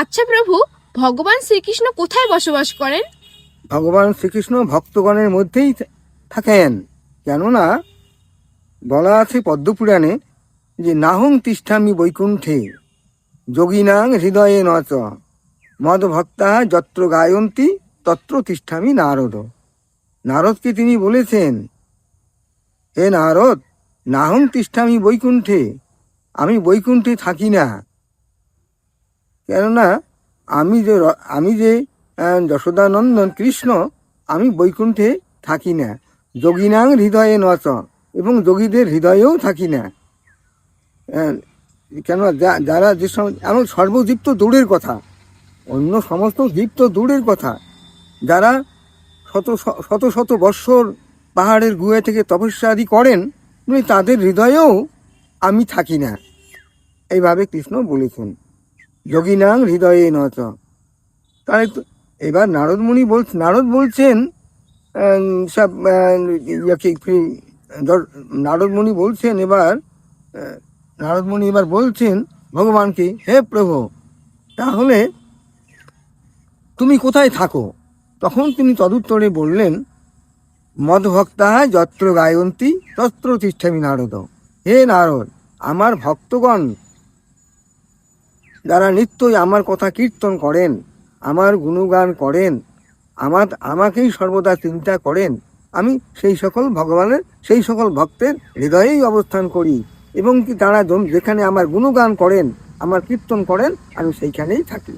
আচ্ছা প্রভু, ভগবান শ্রীকৃষ্ণ কোথায় বসবাস করেন? ভগবান শ্রীকৃষ্ণ ভক্তগণের মধ্যেই থাকেন। কেননা, বলা আছে পদ্মপুরাণে যে, নাহং তিষ্ঠামি বৈকুণ্ঠে, যোগিনাং হৃদয়ে নচ মদ ভক্তা যত্র গায়ন্তী তত্র তিষ্ঠামি নারদ। নারদকে তিনি বলেছেন, হে নারদ, নাহং তিষ্ঠামি বৈকুণ্ঠে, আমি বৈকুণ্ঠে থাকি না। কেননা আমি যে আমি যে যশোদানন্দন কৃষ্ণ, আমি বৈকুণ্ঠে থাকি না। যোগিনাং হৃদয়ে নচ এবং যোগীদের হৃদয়েও থাকি না। কেন যারা যে এমন সর্বজীব তো দূরের কথা, অন্য সমস্ত জীব তো দূরের কথা, যারা শত শত শত বৎসর পাহাড়ের গুহে থেকে তপস্যা আদি করেন, তাদের হৃদয়েও আমি থাকি না। এইভাবে কৃষ্ণ বলেছেন। যোগিনাং হৃদয়ে নচ। তাহলে তো, এবার নারদমণি বল নারদ বলছেন সব ইয়াকে নারদমণি বলছেন এবার নারদমণি এবার বলছেন ভগবানকে হে প্রভু, তাহলে তুমি কোথায় থাকো? তখন তিনি তদুত্তরে বললেন মদভক্তা যত্র গায়ন্তী, তত্র তিষ্ঠামি নারদ। হে নারদ, আমার ভক্তগণ যারা নিত্যই আমার কথা কীর্তন করেন, আমার গুণগান করেন, আমার, আমাকেই সর্বদা চিন্তা করেন, আমি সেই সকল ভগবানের, সেই সকল ভক্তের হৃদয়েই অবস্থান করি। এবং কি তারা যেখানে আমার গুণগান করেন, আমার কীর্তন করেন, আমি সেইখানেই থাকি।